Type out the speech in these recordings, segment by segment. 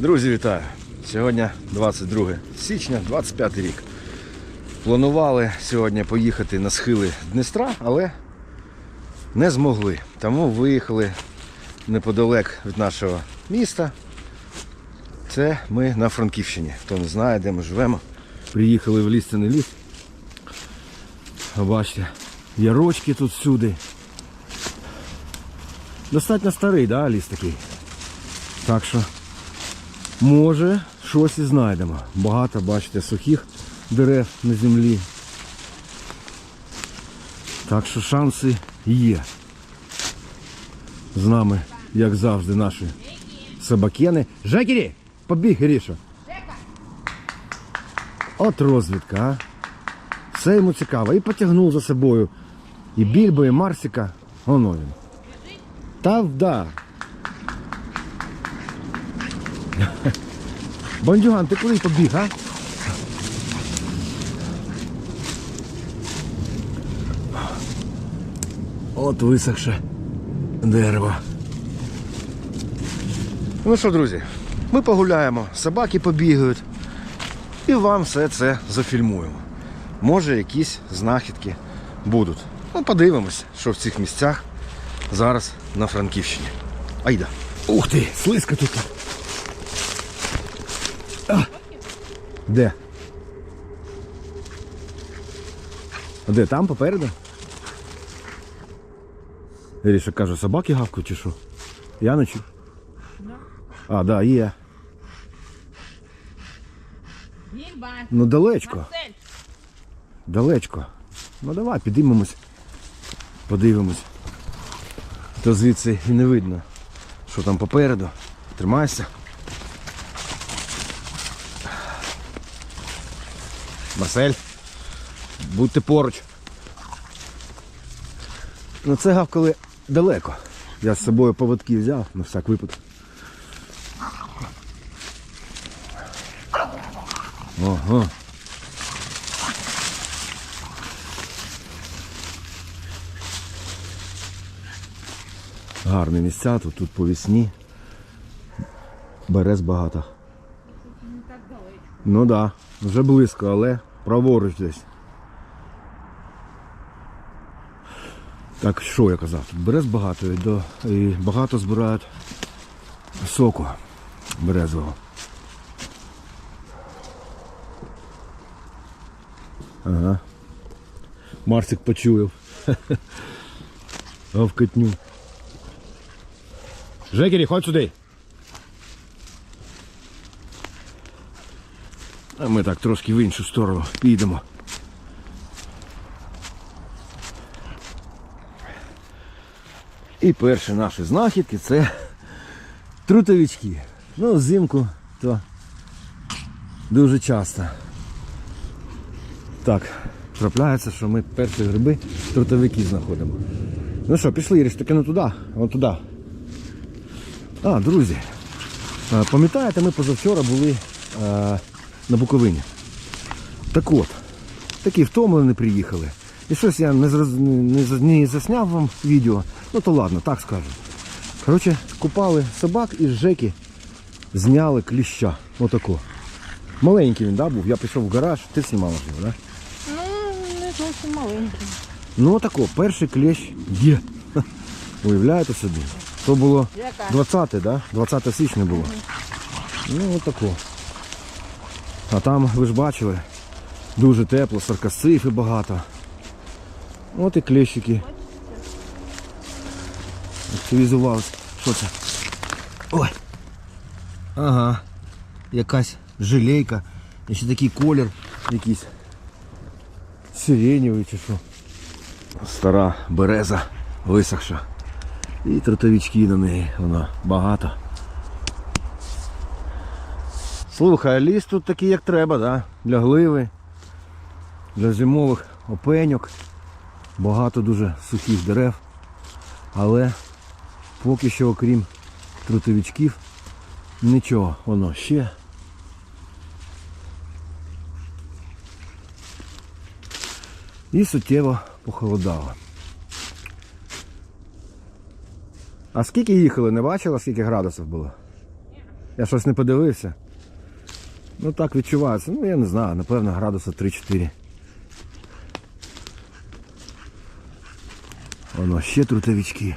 Друзі, вітаю! Сьогодні 22 січня, 25 рік. Планували сьогодні поїхати на схили Дністра, але не змогли. Тому виїхали неподалек від нашого міста. Це ми на Франківщині. Хто не знає, де ми живемо. Приїхали в ліс-не ліс. Бачите, ярочки тут всюди. Достатньо старий, да, ліс такий. Так що Може, щось і знайдемо. Багато, бачите, сухих дерев на землі. Так що шанси є. З нами, як завжди, наші собакени. Жекері! Побіг, Гріша. От розвідка, а. Все йому цікаво. І потягнув за собою і Більбо, і Марсика. Воно він. Та да. Бандюган, ти куди побіг, а? От висохше дерево. Ну що, друзі, ми погуляємо, собаки побігають і вам все це зафільмуємо. Може, якісь знахідки будуть. Ну, подивимось, що в цих місцях зараз на Франківщині. Айда. Ух ти, слизько тут. Де? Де? Там попереду? Ріша каже, собаки гавкають чи що? Я не чув. А, да, є. Ну далечко. Далечко. Ну давай, підіймемось. Подивимось. То звідси і не видно, що там попереду. Тримайся. Марсель, будьте поруч. Ну це гавкали далеко. Я з собою поводки взяв на всяк випадок. Ого. Гарні місця, тут, тут по весні. Берез багато. Ну так, да, вже близько, але праворуч десь. Так, що я казав? Берез багато і, до, і багато збирають соку березового. Ага. Марсик почуяв. Гавкотню. Жекері, ходь сюди. А ми так трошки в іншу сторону підемо. І перші наші знахідки це трутовички. Ну, взимку то дуже часто. Так, трапляється, що ми перші гриби трутовики знаходимо. Ну що, пішли, Іриш, таки не туди, а от туди. А, друзі, пам'ятаєте, ми позавчора були на Буковині. Так от, такі втомлені приїхали. І щось я не, зроз... не, не засняв вам відео. Ну то ладно, так скажу. Коротше, купали собак і з Жеки зняли кліща. Отако. Маленький він, да, був. Я пішов в гараж, ти знімала його, да? Ну, не зовсім маленький. Ну отако, перший клещ є. Уявляєте собі? То було 20, да? 20 січня було. Ну отако. А там, ви ж бачили, дуже тепло, саркасифи багато. От і клещики. Активізувалися. Що це? Ой. Ага. Якась жилейка. І ще такий колір якийсь. Сиреневий чи що. Стара береза висохша. І тротовички на неї, воно багато. Слухай, ліс тут такий як треба, да? Для гливи, для зимових опеньок. Багато дуже сухих дерев. Але поки що, окрім трутовичків, нічого, воно ще. І суттєво похолодало. А скільки їхали, не бачила, скільки градусів було? Я щось не подивився. Ну так відчувається. Ну я не знаю, напевно, градуса 3-4. Воно ще трутовички.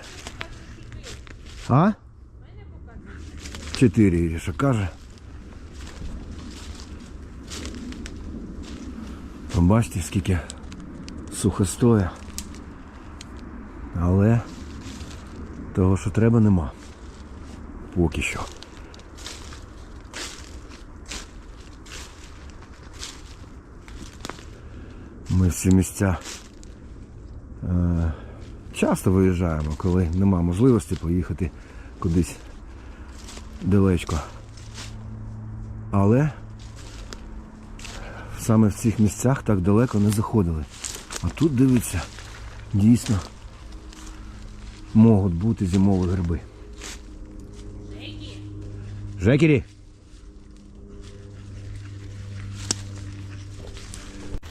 А? Чотири, Іріша каже. Побачите, скільки сухостоя. Але того, що треба, нема. Поки що. Ми в ці місця е, часто виїжджаємо, коли нема можливості поїхати кудись далечко. Але саме в цих місцях так далеко не заходили. А тут дивіться, дійсно можуть бути зимові гриби. Жекері!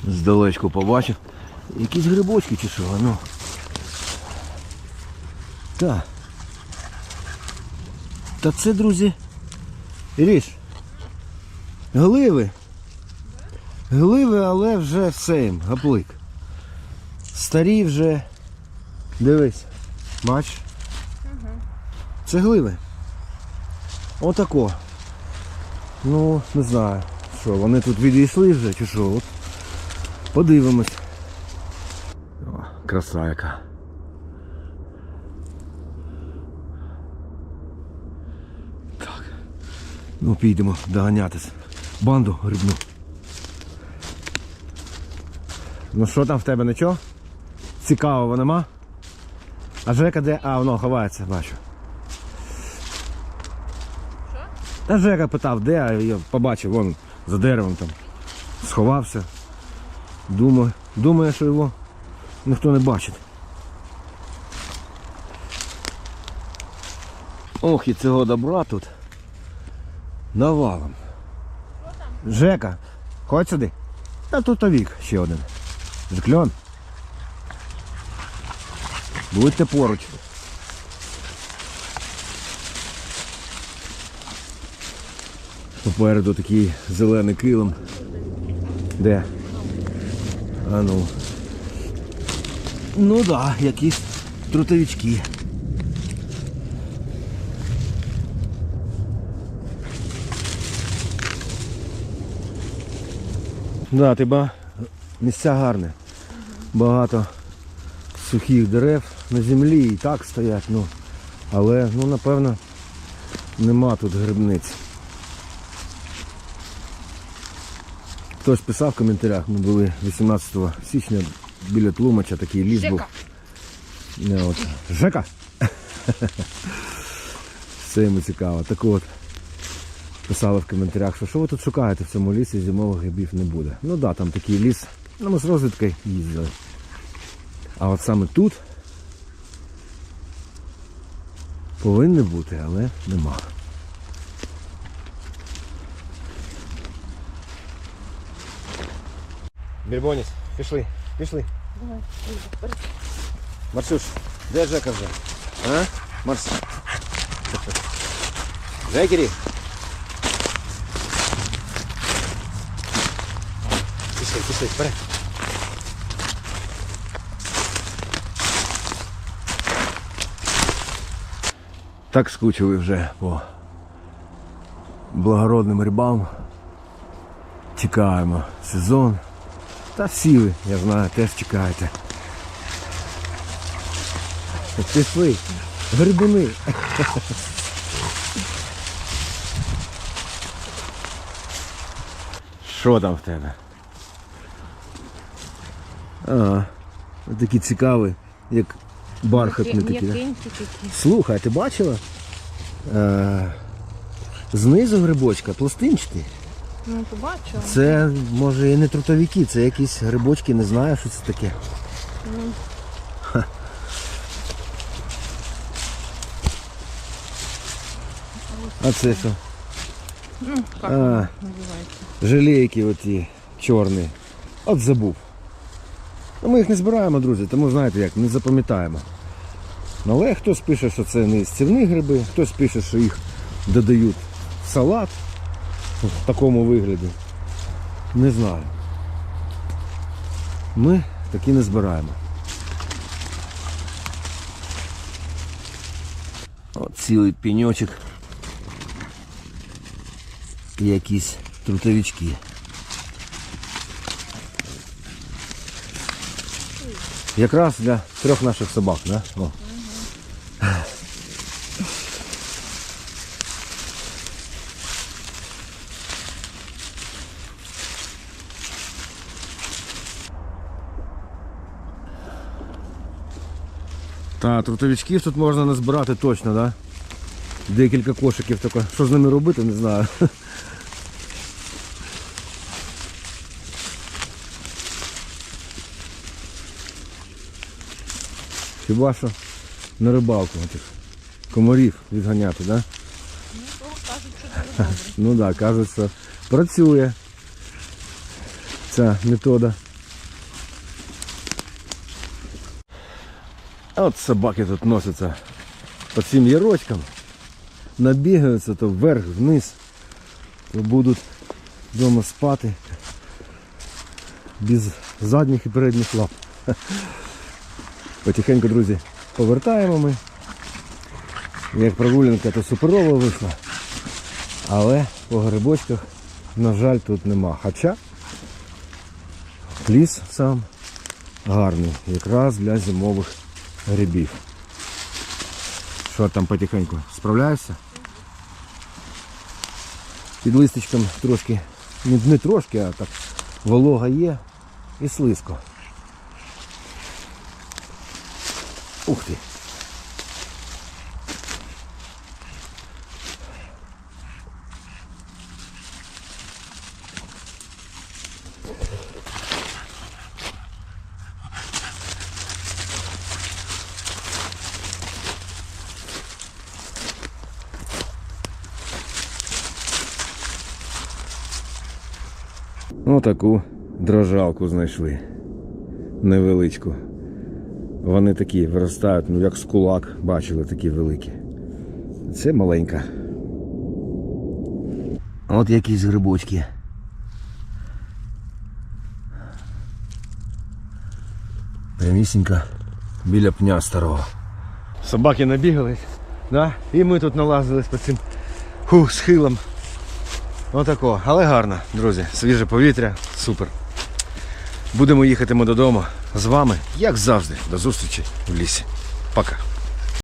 Здалечку побачив. Якісь грибочки чи що, ну. Та. Та це, друзі. Іріш. Гливи. Гливи, але вже все їм, гаплик. Старі вже. Дивись. Бач. Це гливи. Отако. Ну, не знаю. Що, вони тут відійшли вже чи що? От. Подивимось. О, краса яка. Так. Ну, підемо доганятись. Банду грибну. Ну що там в тебе нічого? Цікавого нема? А Жека де? А, воно ховається, бачу. Що? Та Жека питав, де, а я побачив, вон за деревом там. Сховався. Думаю, думає, що його ніхто не бачить. Ох, і цього добра тут. Навалом. Жека, ходь сюди. Та тут вік ще один. Жкльон. Будьте поруч. Попереду такий зелений килим. Де? А ну. Ну да, якісь трутовички. Да, ти ба місця гарне. Багато сухих дерев на землі і так стоять, ну. Але, ну напевно, нема тут грибниць. Хтось писав в коментарях, ми були 18 січня біля Тлумача, такий ліс був. Жека. Не, от. Жека? Все йому цікаво. Так от, писали в коментарях, що що ви тут шукаєте в цьому лісі, зимових грибів не буде. Ну так, да, там такий ліс. Ну, ми з розвідкою їздили. А от саме тут повинні бути, але нема. Більбоніс, пішли, пішли. Давай, Марсюш, де Жека вже? А? Марс. Жекері. Пішли, пішли, вперед. Так скучили вже по благородним рибам. Чекаємо сезон. Та всі ви, я знаю, теж чекаєте. Пішли. Грибуни. Що там в тебе? А, такі цікаві, як бархатні такі. да? Слухай, ти бачила? Е, знизу грибочка пластинчатий. Ну, побачила. Це може і не трутовики, це якісь грибочки, не знаю, що це таке. Ха. А це що? Ну, як А. називається? Желейки оті чорні. От забув. Ну, ми їх не збираємо, друзі, тому знаєте як, не запам'ятаємо. Ну, Але хтось пише, що це не стівні гриби, хтось пише, що їх додають в салат в такому вигляді. Не знаю. Ми такі не збираємо. От цілий пеньочок. І якісь трутовички. Якраз для трьох наших собак, да? О. Та, трутовичків тут можна назбирати точно, да? Декілька кошиків тільки. Що з ними робити, не знаю. Хіба що на рибалку тих комарів відганяти, да? Ну, так, кажуть, що працює ця метода. От собаки тут носяться по цим ярочкам, набігаються то вверх, вниз, то будуть вдома спати без задніх і передніх лап. Потихеньку, друзі, повертаємо ми. Як прогулянка, то суперово вийшла. Але по грибочках, на жаль, тут нема. Хоча ліс сам гарний, якраз для зимових грибів. Що там потихеньку? Справляєшся? Під листочком трошки, не, трошки, а так волога є і слизько. Ух ти! Ну таку дрожалку знайшли. Невеличку. Вони такі виростають, ну як з кулак, бачили такі великі. Це маленька. От якісь грибочки. Прямісінько біля пня старого. Собаки набігались, да? і ми тут налазились по цим ху, схилам. Отако. Але гарно, друзі. Свіже повітря, супер. Будемо їхати ми додому з вами, як завжди. До зустрічі в лісі. Пока.